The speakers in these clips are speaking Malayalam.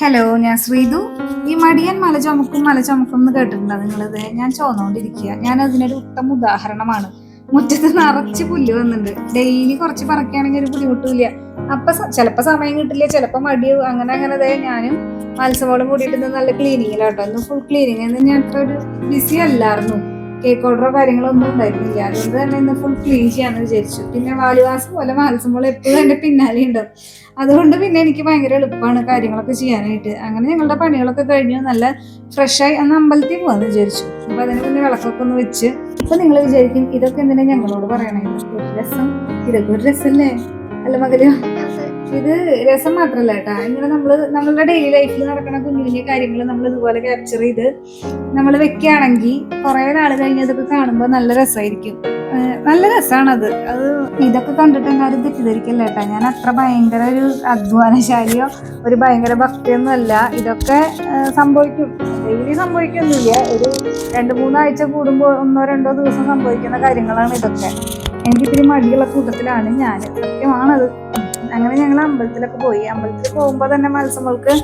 ഹലോ ഞാൻ ശ്രീതു. ഈ മടിയൻ മല ചുമക്കും മല ചുമക്കും എന്ന് കേട്ടിട്ടുണ്ടോ നിങ്ങളിത്? ഞാൻ ചോന്നുകൊണ്ടിരിക്കുക ഞാൻ അതിനൊരു ഉത്തമ ഉദാഹരണമാണ്. മുറ്റത്ത് നിറച്ച് പുല്ല് വന്നിട്ടുണ്ട്. ഡെയിലി കുറച്ച് പറക്കുകയാണെങ്കിൽ ഒരു ബുദ്ധിമുട്ടില്ല അപ്പൊ ചിലപ്പോ സമയം കിട്ടില്ല ചിലപ്പോ മടിയാവും അങ്ങനെ അങ്ങനെ ഞാനും മത്സവോളം കൂടിയിട്ട് നല്ല ക്ലീനിങ്ങിലാട്ടോ ഫുൾ ക്ലീനിങ് ഞാൻ അത്ര ഒരു ബിസി അല്ലായിരുന്നു. കേക്ക് ഓർഡറോ കാര്യങ്ങളൊന്നും ഉണ്ടായിരുന്നില്ല. അതുകൊണ്ട് തന്നെ ഇന്ന് ഫുൾ ക്ലീൻ ചെയ്യാന്ന് വിചാരിച്ചു. പിന്നെ വാലുവാസം പോലെ മാത്സമ്പോൾ എപ്പോഴും എന്റെ പിന്നാലെ ഉണ്ടാവും. അതുകൊണ്ട് പിന്നെ എനിക്ക് ഭയങ്കര എളുപ്പമാണ് കാര്യങ്ങളൊക്കെ ചെയ്യാനായിട്ട്. അങ്ങനെ ഞങ്ങളുടെ പണികളൊക്കെ കഴിഞ്ഞു. നല്ല ഫ്രഷായി അന്ന് അമ്പലത്തിൽ പോകാന്ന് വിചാരിച്ചു. അപ്പൊ അതിന് മുന്നേ വിളക്കൊക്കെ ഒന്ന് വെച്ച്. അപ്പൊ നിങ്ങൾ വിചാരിക്കും ഇതൊക്കെ എന്തിനാ ഞങ്ങളോട് പറയണേ? ഒരു രസം. ഇതൊക്കെ ഒരു രസല്ലേ? അല്ല ഇത് രസം മാത്രല്ല കേട്ടാ. ഇങ്ങനെ നമ്മൾ നമ്മളുടെ ഡെയിലി ലൈഫിൽ നടക്കുന്ന കുഞ്ഞു കുഞ്ഞു കാര്യങ്ങൾ നമ്മൾ ഇതുപോലെ ക്യാപ്ചർ ചെയ്ത് നമ്മൾ വെക്കുകയാണെങ്കിൽ കുറെ നാൾ കഴിഞ്ഞ് ഇതൊക്കെ കാണുമ്പോൾ നല്ല രസമായിരിക്കും നല്ല രസമാണ് അത് അത് ഇതൊക്കെ കണ്ടിട്ട് എല്ലാവരും തെറ്റിദ്ധരിക്കല്ല കേട്ടാ. ഞാൻ അത്ര ഭയങ്കര ഒരു അധ്വാനശാലിയോ ഒരു ഭയങ്കര ഭക്തിയൊന്നും അല്ല. ഇതൊക്കെ സംഭവിക്കും. ഡെയിലി സംഭവിക്കൊന്നുമില്ല. ഒരു രണ്ട് മൂന്നാഴ്ച കൂടുമ്പോൾ ഒന്നോ രണ്ടോ ദിവസം സംഭവിക്കുന്ന കാര്യങ്ങളാണ് ഇതൊക്കെ. എനിക്കിത്തിരി മടിയുള്ള കൂട്ടത്തിലാണ് ഞാൻ സത്യമാണത്. അമ്പലത്തിലൊക്കെ പോയി. അമ്പലത്തിൽ പോകുമ്പോൾ തന്നെ മത്സരങ്ങൾക്ക്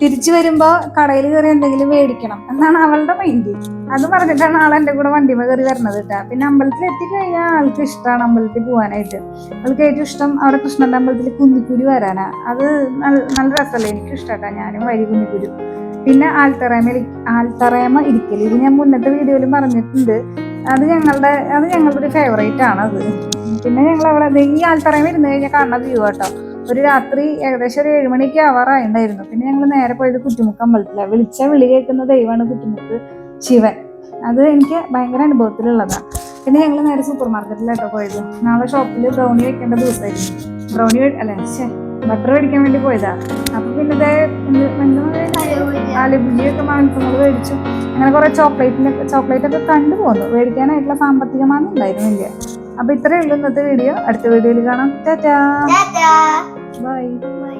തിരിച്ചു വരുമ്പോൾ കടയിൽ കയറി എന്തെങ്കിലും മേടിക്കണം എന്നാണ് അവളുടെ മൈൻഡ് അത് പറഞ്ഞിട്ടാണ് ആൾ എന്റെ കൂടെ വണ്ടിമ കയറി വരണത് കേട്ടോ. പിന്നെ അമ്പലത്തിൽ എത്തിക്കഴിഞ്ഞാൽ ആൾക്ക് ഇഷ്ടമാണ് അമ്പലത്തിൽ പോകാനായിട്ട് ആൾക്ക് ഏറ്റവും ഇഷ്ടം അവിടെ കൃഷ്ണന്റെ അമ്പലത്തിൽ കുന്നിക്കുരു വരാനാ. അത് നല്ല രസമല്ലേ? എനിക്ക് ഇഷ്ടമാട്ടാ ഞാനും വരി കുന്നിക്കുരു. പിന്നെ ആൽത്തറേമ ആൽത്തറേമ ഇരിക്കൽ. ഇത് ഞാൻ മുന്നത്തെ വീഡിയോയിലും പറഞ്ഞിട്ടുണ്ട്. അത് ഞങ്ങളുടെ അത് ഞങ്ങളുടെ ഒരു ഫേവറേറ്റ് ആണ് അത് പിന്നെ ഞങ്ങൾ അവിടെ ഈ ആൽത്തറേമ ഇരുന്ന് കഴിഞ്ഞാൽ കാണുന്ന വ്യൂ കേട്ടോ. ഒരു രാത്രി ഏകദേശം ഒരു ഏഴുമണിക്ക് ആവാറായിട്ടുണ്ടായിരുന്നു പിന്നെ ഞങ്ങൾ നേരെ പോയത് കുറ്റിമുക്ക് അമ്പലത്തിലാണ് വിളിച്ച വിളി കേൾക്കുന്ന ദൈവമാണ് കുറ്റിമുക്ക് ശിവൻ. അത് എനിക്ക് ഭയങ്കര അനുഭവത്തിലുള്ളതാണ് പിന്നെ ഞങ്ങൾ നേരെ സൂപ്പർ മാർക്കറ്റിലാട്ടോ പോയത്. നാളെ ഷോപ്പിൽ ബ്രൗണി വെക്കേണ്ട ദിവസമായിരുന്നു ബ്രൗണി അല്ല ബട്ടർ മേടിക്കാൻ വേണ്ടി പോയതാ. അപ്പൊ പിന്നെ ആലുപുജിയൊക്കെ മാംസങ്ങൾ മേടിച്ചു. അങ്ങനെ കുറെ ചോക്ലേറ്റിന് ചോക്ലേറ്റ് ഒക്കെ കണ്ടു പോന്നു. മേടിക്കാനായിട്ടുള്ള സാമ്പത്തികമാണെന്നുണ്ടായിരുന്നില്ല അപ്പൊ ഇത്രയേ ഉള്ളൂ ഇന്നത്തെ വീഡിയോ. അടുത്ത വീഡിയോയിൽ കാണാം. ടാറ്റാ. Bye. Bye.